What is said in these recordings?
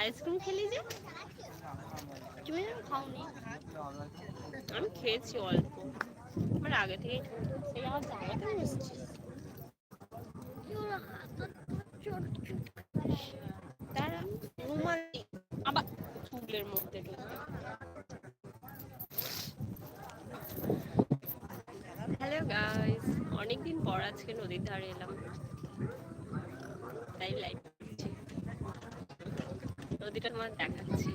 Ice cream খেলি যে? তুমি খাওনি আমি খেয়েছি অল্প। আমার আগে থেকেই সেই আমার জামাতে বসছি। আবার চুলের মধ্যে ঢুকে হ্যালো গাইস অনেকদিন পর আজকে নদীর ধারে এলাম। তাই লাইভ নদীটা তোমার দেখাচ্ছি।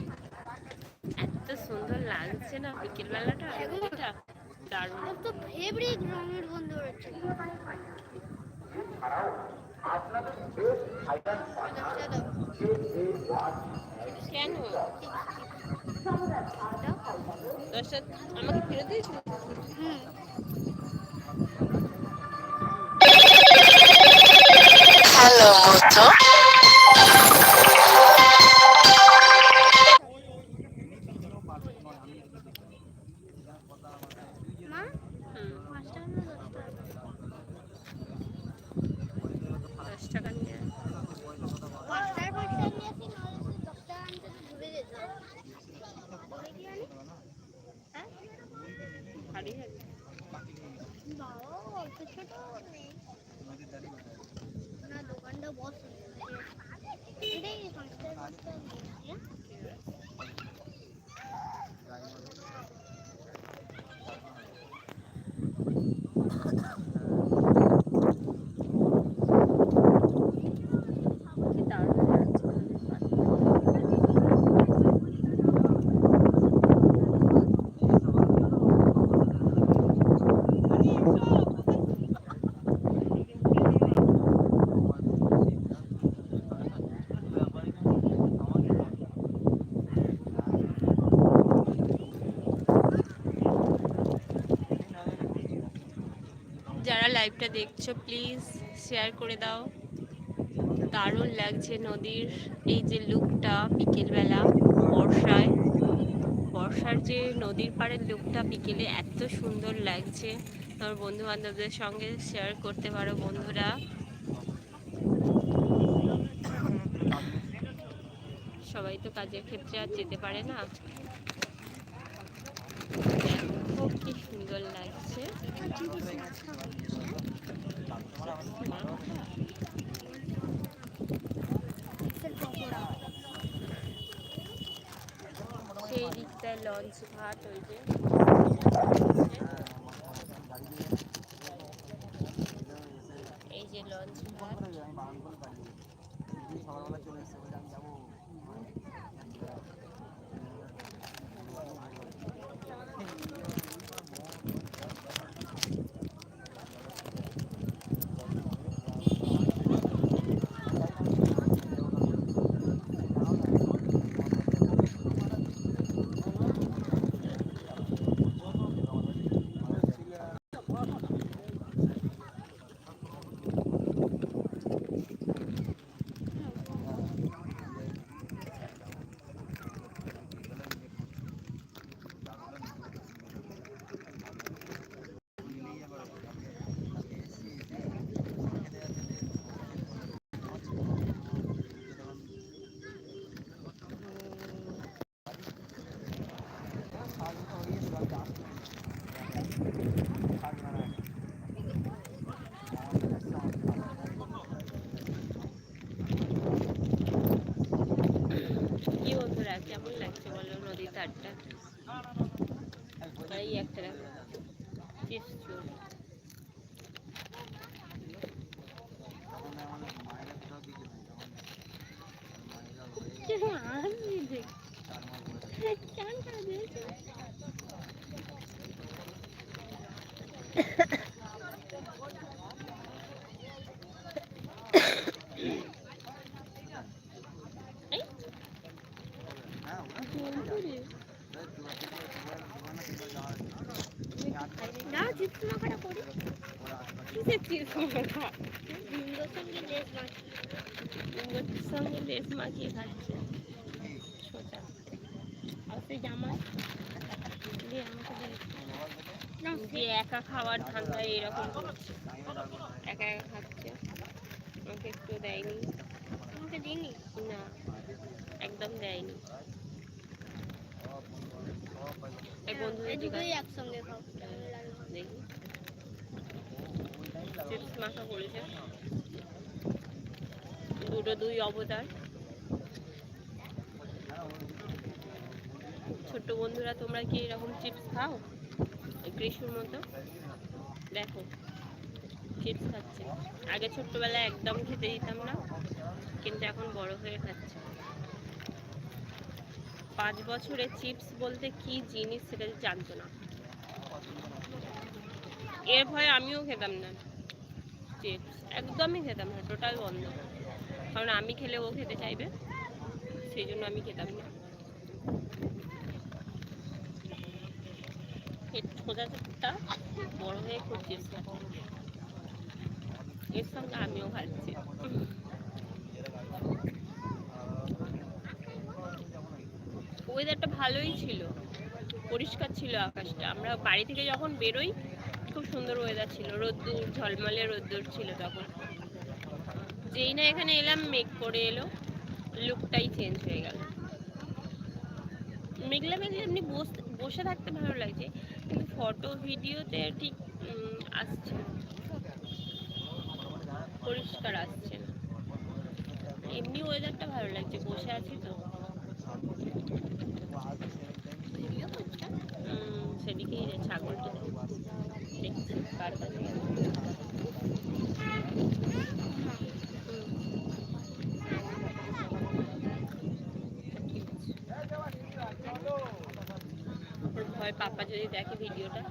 এত সুন্দর লাগছে না বিকেল বেলাটা নদীটা দারুণ তো ফেভারিট বন্ধু রয়েছে। কেন? দশটা আমাকে ফেরত দিয়েছিল? হুম হ্যালো বাবা অত ছোট নেই না দোকানটা বস এটাই পাঁচটার পাঁচটা নিয়ে আসি, হ্যাঁ? কি লাইভটা দেখছ প্লিজ শেয়ার করে দাও। দারুণ লাগছে নদীর এই যে লুকটা বিকেলবেলা, বর্ষায়। বর্ষার যে নদীর পাড়ের লুকটা বিকেলে এত সুন্দর লাগছে। তোমার বন্ধু বান্ধবদের সঙ্গে শেয়ার করতে পারো বন্ধুরা। সবাই তো কাজের ক্ষেত্রে আর যেতে পারে না। কি সুন্দর লাগছে। সেই দিকটায় লঞ্চ ঘাট ওই যে। এই যে লঞ্চ ঘাট কি বন্ধুরা কেমন লাগছে বলো নদীর ধারটা এই একটা দেখো পিস্তল আনবি দেখ কেন করে দিয়েছে এই বন্ধুরে না চিপস মাখাটা করি কিসের চিপস মাখা বিঙ্গোর সঙ্গে লেস মাখি ইঙ্গটের সঙ্গে লেস মাখিয়ে খাচ্ছে সোজা আর সেই জামা। দিয়ে আমাকে। দিয়ে একা খাওয়ার ধান্দায় এরকম করছে। একা একা খাচ্ছে। আমাকে একটু দেয়নি। আমাকে দিনি না একদম দেয়নি। এই বন্ধুদের জিজ্ঞাসা একসঙ্গে খাও। দেখি। চিপস মাখা করেছে। দুটো দুই অবতার। ছোট্ট বন্ধুরা, তোমরা কি এরকম চিপস খাও? গ্রীষ্মের মতো। দেখো চিপস খাচ্ছে। আগে ছোট্টবেলায় একদম খেতে দিতাম না, কিন্তু এখন বড় হয়ে খাচ্ছে। পাঁচ বছরে চিপস বলতে কি জিনিস সেটা জানতো না। এর ভয়ে আমিও খেতাম না চিপস একদমই খেতাম না টোটাল বন্ধ। কারণ আমি খেলে ও খেতে চাইবে, সেই জন্য আমি খেতাম না। বড় হয়ে খুব খাচ্ছে এর সঙ্গে আমিও খাচ্ছি ওয়েদারটা ভালোই ছিল। পরিষ্কার ছিল আকাশটা। আমরা বাড়ি থেকে যখন বেরোই, খুব সুন্দর ওয়েদার ছিল। রোদ্দুর, ঝলমলে রোদ্দুর ছিল তখন। যেই না এখানে এলাম, মেঘ করে এলো। লুকটাই চেঞ্জ হয়ে গেল। মেঘলা মেঘলা এমনি বস- থাকতে ভালো লাগছে। ফটো ভিডিওতে ঠিক আসছে। পরিষ্কার আসছে না এমনি ওয়েদারটা ভালো লাগছে বসে আছি তো যদি দেখে ভিডিওটা।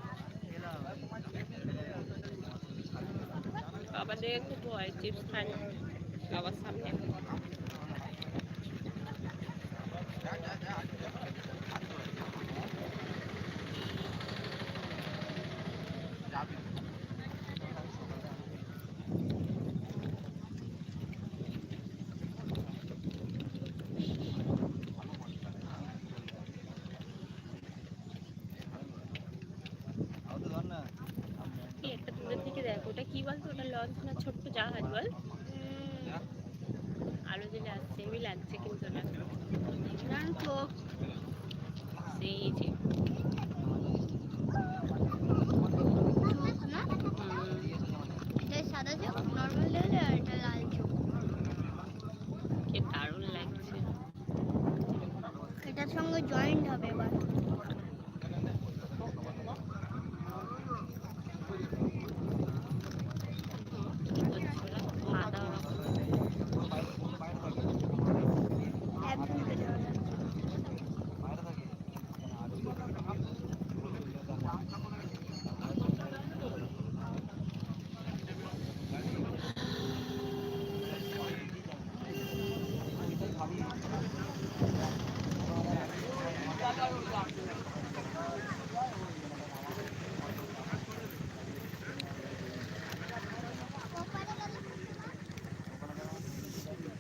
বাবা দেখে খুব ভয় চিপস খান বাবার সামনে কি একটা দূরের থেকে দেখো ওটা কি বলতো ওটা লঞ্চ না ছোট্ট জাহাজ বল আলো জ্বলে আসছে সেমই লাগছে কিন্তু না। সেই যে চোখ না হুম, এটা সাদা চোখ নর্মাল লেভেলে আর এটা লাল চোখ কি দারুণ লাগছে এটার সঙ্গে জয়েন্ট হবে এবার কি করছে ওরা খাওয়া দাওয়া একদম কেটে হবে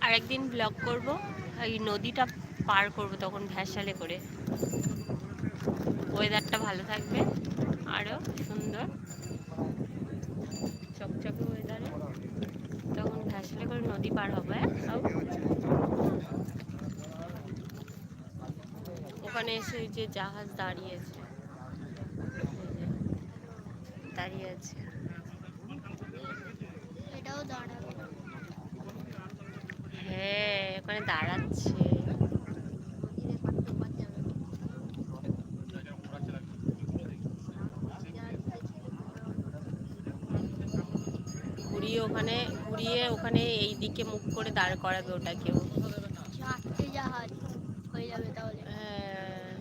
আরেকদিন ব্লগ করব। এই নদীটা পার করব তখন ভ্যাসালে করে। ওয়েদারটা ভালো থাকবে। আরও সুন্দর। চকচকে ওয়েদারে তখন ভ্যাসালে করে নদী পার হবে হ্যাঁ, ওখানে এসে যে জাহাজ দাঁড়িয়েছে। দাঁড়িয়ে আছে। এটাও দাঁড়াবে। হ্যাঁ ওখানে দাঁড়াচ্ছে। ঘুরিয়ে ওখানে ঘুরিয়ে ওখানে এই দিকে মুখ করে দাঁড় করাবে ওটাকেও জাহাজ হয়ে যাবে তাহলে হ্যাঁ।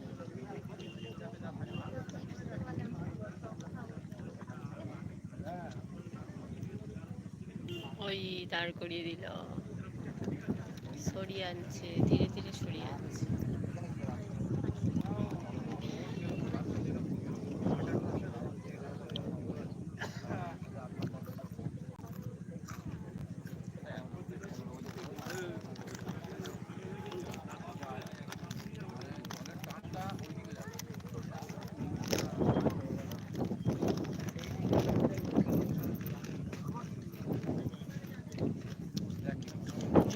ওই দাঁড় করিয়ে দিল। সরিয়ে আনছে ধীরে ধীরে ছড়িয়ে আনছে।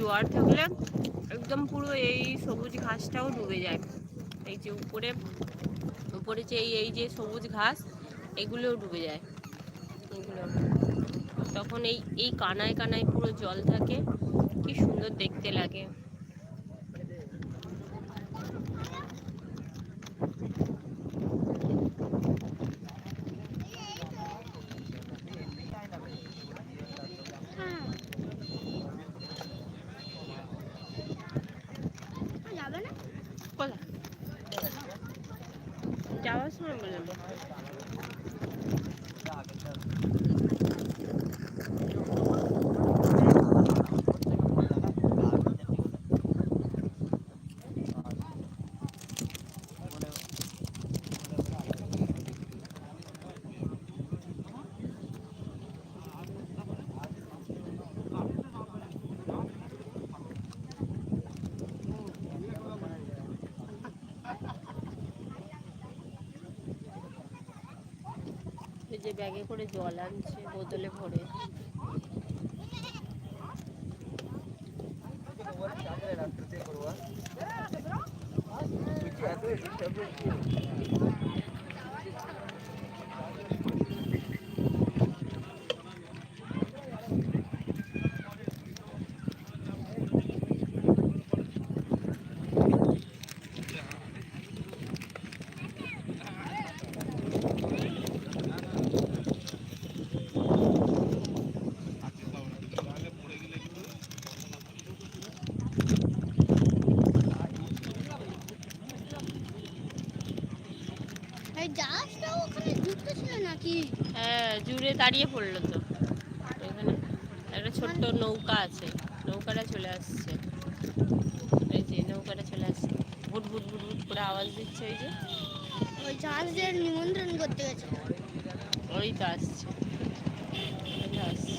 জোয়ার থাকলে একদম পুরো এই সবুজ ঘাসটাও ডুবে যায়। এই যে উপরে উপরে যে এই যে সবুজ ঘাস, এগুলোও ডুবে যায়। এগুলো। তখন এই এই কানায় কানায় পুরো জল থাকে। কি সুন্দর দেখতে লাগে হ্যাঁ যাবে না কোথায় যাওয়ার সময় বললাম এই যে ব্যাগে করে জল আনছে বোতলে ভরে জাহাজটাও ওখানে যুক্ত ছিল নাকি হ্যাঁ জুড়ে দাঁড়িয়ে পড়ল তো। এখানে একটা ছোট্ট নৌকা আছে। নৌকাটা চলে আসছে। এই যে নৌকাটা চলে আসছে। ভুট ভুট ভুট ভুট করে আওয়াজ দিচ্ছে ওই যে। ওই জাহাজের নিমন্ত্রণ করতে গেছে। ওই তো আসছে ওই তো আসছে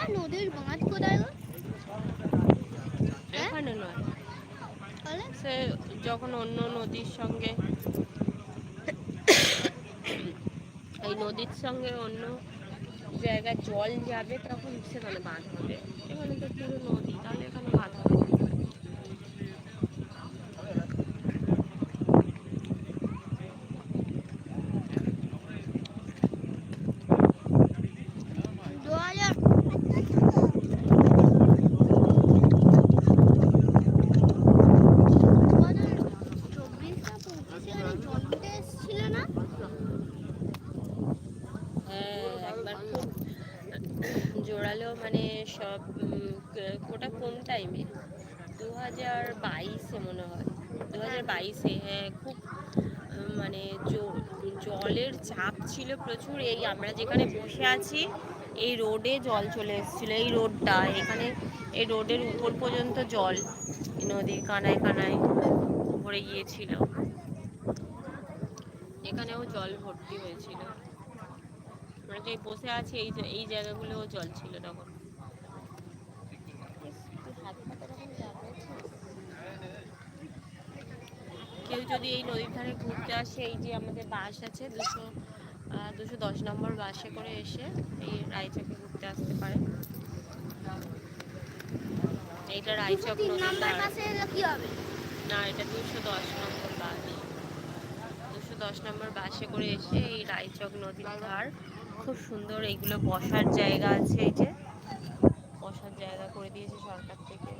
আর নদীর বাঁধ কোথায় গো হ্যাঁ? এখানে নয় তাহলে সে যখন অন্য নদীর সঙ্গে এই নদীর সঙ্গে অন্য জায়গায় জল যাবে, তখন সেখানে বাঁধ হবে। এখানে তো পুরো নদী তাহলে এখানে বাঁধ হবে কি করে? দু হাজার চব্বিশ না পঁচিশে জন্মতে এসেছিল না হ্যাঁ একবার খুব জোরালো মানে সব ওটা কোন টাইমে দু হাজার বাইশে মনে হয়। দু হাজার বাইশে হ্যাঁ খুব মানে জলের চাপ ছিল প্রচুর। এই আমরা যেখানে বসে আছি, এই রোডে জল চলে এসেছিল। এই রোডটা, এখানে, এই রোডের উপর পর্যন্ত জল নদীর কানায় কানায় ভরে গিয়েছিল। এখানেও জল ভর্তি হয়েছিল। আমরা যে বসে আছি, এই এই জায়গাগুলোও জল ছিল তখন। কেউ যদি এই নদীর ধারে ঘুরতে আসে এই যে আমাদের বাস আছে দুশো দুশো দশ নম্বর বাসে করে এসে এই রায়চকে ঘুরতে আসতে পারে। এইটা রায়চক না এটা দুশো দশ নম্বর বাস। দুশো দশ নম্বর বাসে করে এসে এই রায়চক নদীর ধার। খুব সুন্দর এইগুলো বসার জায়গা আছে এই যে। বসার জায়গা করে দিয়েছে সরকার থেকে।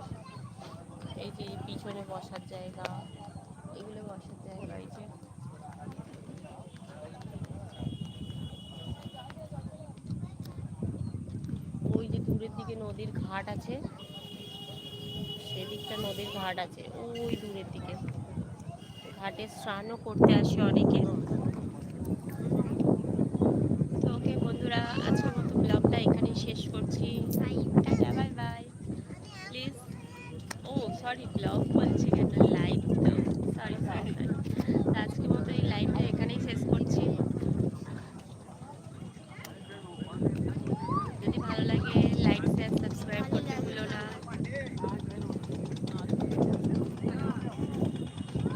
এই যে পিছনে বসার জায়গা, এগুলো বসার জায়গা যে ওই যে দূরের দিকে নদীর ঘাট আছে, সেদিকটা নদীর ঘাট আছে, ওই দূরের দিকে। ঘাটে স্নানও করতে আসে অনেকে।